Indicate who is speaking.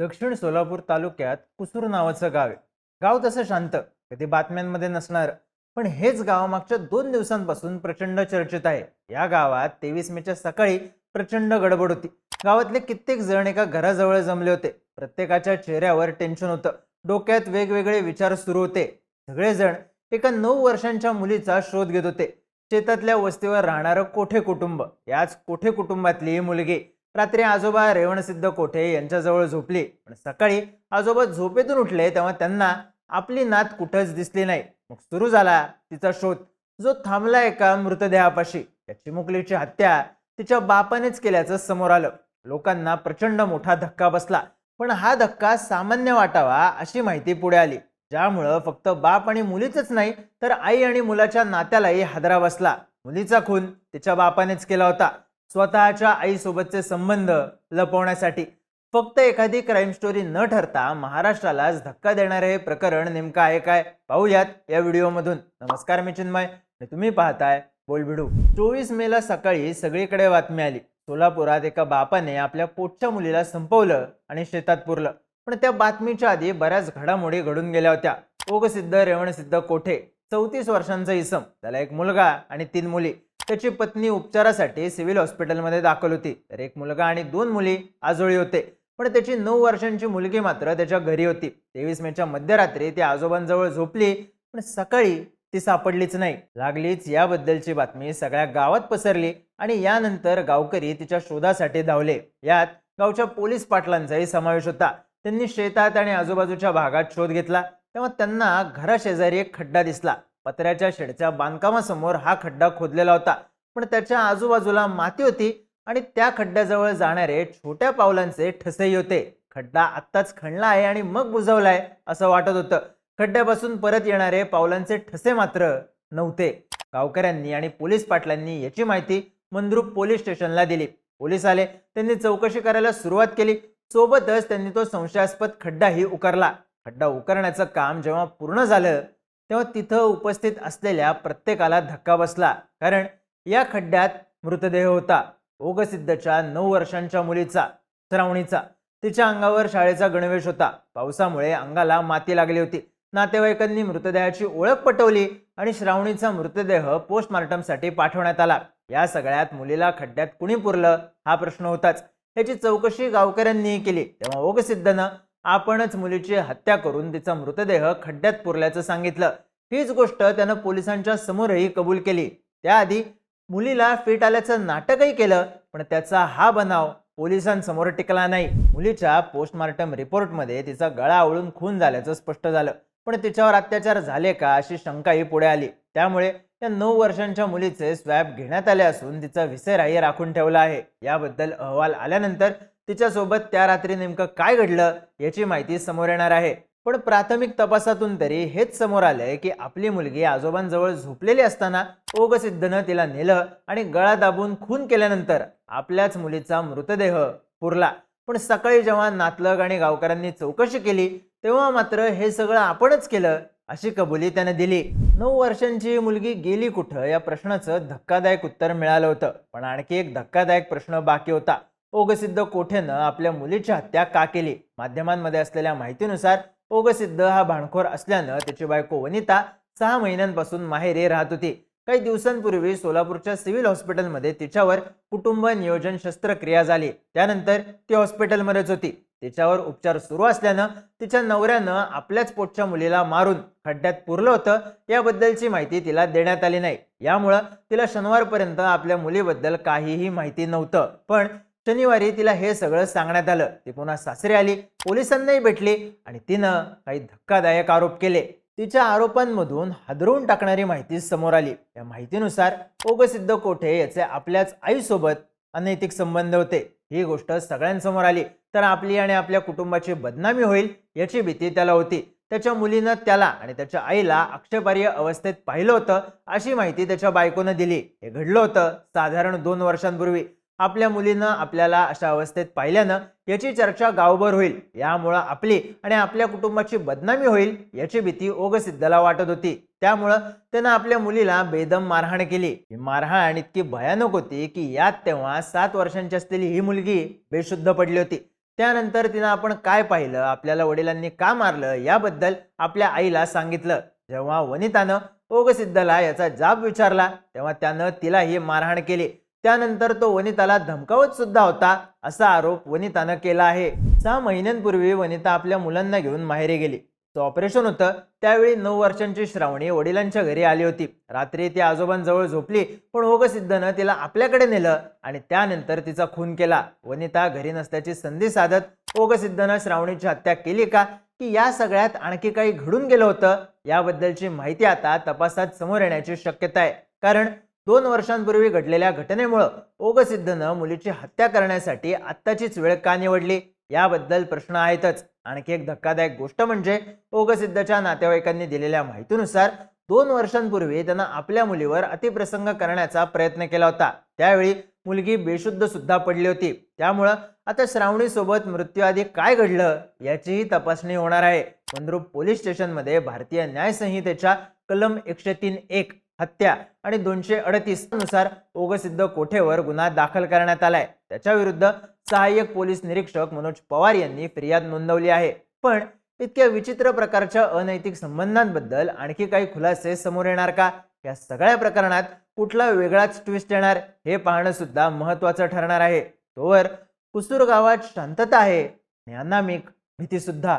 Speaker 1: दक्षिण सोलापूर तालुक्यात कुसूर नावाचं गाव आहे. गाव तसं शांत कधी बातम्यांमध्ये नसणार. पण हेच गाव मागच्या दोन दिवसांपासून प्रचंड चर्चेत आहे. या गावात तेवीस मेच्या सकाळी प्रचंड गडबड होती. गावातले कित्येक जण एका घराजवळ जमले होते. प्रत्येकाच्या चेहऱ्यावर टेन्शन होतं. डोक्यात वेगवेगळे विचार सुरू होते. सगळेजण एका नऊ वर्षांच्या मुलीचा शोध घेत होते. शेतातल्या वस्तीवर राहणारं कोठे कुटुंब? याच कोठे कुटुंबातली ही मुलगी? रात्री आजोबा रेवणसिद्ध कोठे यांच्याजवळ झोपली. पण सकाळी आजोबा झोपेतून उठले तेव्हा त्यांना आपली नात कुठंच दिसली नाही. मग सुरू झाला तिचा शोध. जो थांबला एका मृतदेहापाशी. या चिमुकलीची हत्या तिच्या बापानेच केल्याचं समोर आलं. लोकांना प्रचंड मोठा धक्का बसला. पण हा धक्का सामान्य वाटावा अशी माहिती पुढे आली. ज्यामुळं फक्त बाप आणि मुलीचंच नाही तर आई आणि मुलाच्या नात्यालाही हादरा बसला. मुलीचा खून तिच्या बापानेच केला होता. स्वतःच्या आईसोबतचे संबंध लपवण्यासाठी. फक्त एखादी क्राईम स्टोरी न ठरता महाराष्ट्रालाच धक्का देणारे हे प्रकरण नेमकं आहे काय? पाहूयात या व्हिडिओमधून. नमस्कार मी चिन्मय. तुम्ही पाहताय बोलबिडू. चोवीस मेला सकाळी सगळीकडे बातमी आली. सोलापुरात एका बापाने आपल्या पोटच्या मुलीला संपवलं आणि शेतात पुरलं. पण त्या बातमीच्या आधी बऱ्याच घडामोडी घडून गेल्या होत्या. ओगसिद्ध रेवणसिद्ध कोठे? चौतीस वर्षांचा इसम. त्याला एक मुलगा आणि तीन मुली. त्याची पत्नी उपचारासाठी सिव्हिल हॉस्पिटलमध्ये दाखल होती. तर एक मुलगा आणि दोन मुली आजोळी होते. पण त्याची नऊ वर्षांची मुलगी मात्र त्याच्या घरी होती. तेवीस मेच्या मध्यरात्री ती आजोबांजवळ झोपली पण सकाळी ती सापडलीच नाही. लागलीच याबद्दलची बातमी सगळ्या गावात पसरली आणि यानंतर गावकरी तिच्या शोधासाठी धावले. यात गावच्या पोलीस पाटलांचाही समावेश होता. त्यांनी शेतात आणि आजूबाजूच्या भागात शोध घेतला. तेव्हा त्यांना घराशेजारी एक खड्डा दिसला. पत्र्याच्या शेडच्या बांधकामासमोर हा खड्डा खोदलेला होता. पण त्याच्या आजूबाजूला माती होती आणि त्या खड्ड्याजवळ जाणारे छोट्या पावलांचे ठसेही होते. खड्डा आत्ताच खणला आहे आणि मग बुजवलाय असं वाटत होतं. खड्ड्यापासून परत येणारे पावलांचे ठसे मात्र नव्हते. गावकऱ्यांनी आणि पोलीस पाटलांनी याची माहिती मंद्रुप पोलीस स्टेशनला दिली. पोलीस आले त्यांनी चौकशी करायला सुरुवात केली. सोबतच त्यांनी तो संशयास्पद खड्डाही उकरला. खड्डा उकरण्याचं काम जेव्हा पूर्ण झालं तेव्हा तिथं उपस्थित असलेल्या प्रत्येकाला धक्का बसला. कारण या खड्ड्यात मृतदेह होता. ओगसिद्धच्या नऊ वर्षांच्या मुलीचा श्रावणीचा. तिच्या अंगावर शाळेचा गणवेश होता. पावसामुळे अंगाला माती लागली होती. नातेवाईकांनी मृतदेहाची ओळख पटवली आणि श्रावणीचा मृतदेह पोस्टमार्टमसाठी पाठवण्यात आला. या सगळ्यात मुलीला खड्ड्यात कुणी पुरलं? हा प्रश्न होताच. याची चौकशी गावकऱ्यांनी केली. तेव्हा ओगसिद्धनं आपणच मुलीची हत्या करून तिचा मृतदेह खड्ड्यात पुरल्याचं सांगितलं. हीच गोष्ट त्यानं पोलिसांच्या समोरही कबूल केली. त्याआधी मुलीला फिट आल्याचं नाटकही केलं पण त्याचा हा बनाव पोलिसांसमोर टिकला नाही. मुलीच्या पोस्टमार्टम रिपोर्टमध्ये तिचा गळा आवळून खून झाल्याचं स्पष्ट झालं. पण तिच्यावर अत्याचार झाले का अशी शंकाही पुढे आली. त्यामुळे या नऊ वर्षांच्या मुलीचे स्वॅब घेण्यात आले असून तिचा विसराही राखून ठेवला आहे. याबद्दल अहवाल आल्यानंतर तिच्यासोबत त्या रात्री नेमकं काय घडलं याची माहिती समोर येणार आहे. पण प्राथमिक तपासातून तरी हेच समोर आलंय की आपली मुलगी आजोबांजवळ झोपलेली असताना ओगसिद्धनं तिला नेलं आणि गळा दाबून खून केल्यानंतर आपल्याच मुलीचा मृतदेह पुरला. पण सकाळी जेव्हा नातलग आणि गावकऱ्यांनी चौकशी केली तेव्हा मात्र हे सगळं आपणच केलं अशी कबुली त्याने दिली. नऊ वर्षांची मुलगी गेली कुठं या प्रश्नाचं धक्कादायक उत्तर मिळालं होतं. पण आणखी एक धक्कादायक प्रश्न बाकी होता. ओगसिद्ध कोठेनं आपल्या मुलीची हत्या का केली? माध्यमांमध्ये असलेल्या माहितीनुसार ओगसिद्ध हा भांडखोर असल्यानं त्याची बायको वनिता सहा महिन्यांपासून माहेरी राहत होती. काही दिवसांपूर्वी सोलापूरच्या सिव्हिल हॉस्पिटलमध्ये तिच्यावर कुटुंब नियोजन शस्त्रक्रिया झाली. त्यानंतर ती हॉस्पिटलमध्येच होती. तिच्यावर उपचार सुरू असल्यानं तिच्या नवऱ्यानं आपल्याच पोटच्या मुलीला मारून खड्ड्यात पुरलं होतं. याबद्दलची माहिती तिला देण्यात आली नाही. यामुळं तिला शनिवारपर्यंत आपल्या मुलीबद्दल काहीही माहिती नव्हतं. पण शनिवारी तिला हे सगळं सांगण्यात आलं. ती पुन्हा सासरी आली. पोलिसांनाही भेटली आणि तिनं काही धक्कादायक आरोप केले. तिच्या आरोपांमधून हादरवून टाकणारी माहिती समोर आली. या माहितीनुसार ओगसिद्ध कोठे याचे आपल्याच आईसोबत अनैतिक संबंध होते. ही गोष्ट सगळ्यांसमोर आली. तर आपली आणि आपल्या कुटुंबाची बदनामी होईल याची भीती त्याला होती. त्याच्या मुलीनं त्याला आणि त्याच्या आईला आक्षेपार्ह अवस्थेत पाहिलं होतं अशी माहिती त्याच्या बायकोनं दिली. हे घडलं होतं साधारण दोन वर्षांपूर्वी. आपल्या मुलीनं आपल्याला अशा अवस्थेत पाहिल्यानं याची चर्चा गावभर होईल. यामुळं आपली आणि आपल्या कुटुंबाची बदनामी होईल याची भीती ओगसिद्धला वाटत होती. त्यामुळं त्यानं आपल्या मुलीला बेदम मारहाण केली. ही मारहाण इतकी भयानक होती की यात तेव्हा सात वर्षांची असलेली ही मुलगी बेशुद्ध पडली होती. त्यानंतर तिनं आपण काय पाहिलं आपल्याला वडिलांनी का मारलं याबद्दल आपल्या आईला सांगितलं. जेव्हा वनितानं ओगसिद्धला याचा जाब विचारला तेव्हा त्यानं तिला ही मारहाण केली. त्यानंतर तो वनिताला धमकावत सुद्धा होता असा आरोप वनितानं केला आहे. सहा महिन्यांपूर्वी वनिता आपल्या मुलांना घेऊन माहेरी गेली. तो ऑपरेशन होतं त्यावेळी नऊ वर्षांची श्रावणी वडिलांच्या घरी आली होती. रात्री ती आजोबांजवळ झोपली पण ओगसिद्धनं तिला आपल्याकडे नेलं आणि त्यानंतर तिचा खून केला. वनिता घरी नसल्याची संधी साधत ओगसिद्धनं श्रावणीची हत्या केली का? की या सगळ्यात आणखी काही घडून गेलं होतं? याबद्दलची माहिती आता तपासात समोर येण्याची शक्यता आहे. कारण दोन वर्षांपूर्वी घडलेल्या घटनेमुळं ओगसिद्धनं मुलीची हत्या करण्यासाठी आत्ताचीच वेळ का निवडली? याबद्दल प्रश्न आहेतच. आणखी एक धक्कादायक गोष्ट म्हणजे ओगसिद्धच्या नातेवाईकांनी दिलेल्या माहितीनुसार दोन वर्षांपूर्वी त्यानं आपल्या मुलीवर अतिप्रसंग करण्याचा प्रयत्न केला होता. त्यावेळी मुलगी बेशुद्ध सुद्धा पडली होती. त्यामुळं आता श्रावणीसोबत मृत्यूआधी काय घडलं याचीही तपासणी होणार आहे. मंद्रुप पोलीस स्टेशनमध्ये भारतीय न्याय संहितेच्या कलम एकशे तीन एक हत्या आणि दोनशे अडतीसनुसार ओगसिद्ध कोठेवर गुन्हा दाखल करण्यात आलाय. त्याच्या विरुद्ध सहाय्यक पोलीस निरीक्षक मनोज पवार यांनी फिर्याद नोंदवली आहे. पण इतक्या विचित्र प्रकारच्या अनैतिक संबंधांबद्दल आणखी काही खुलासे समोर येणार का? या सगळ्या प्रकरणात कुठला वेगळाच ट्विस्ट येणार? हे पाहणं सुद्धा महत्वाचं ठरणार आहे. तोवर कुसूर गावात शांतता आहे. ज्ञानामिक भीतीसुद्धा. भीती सुद्धा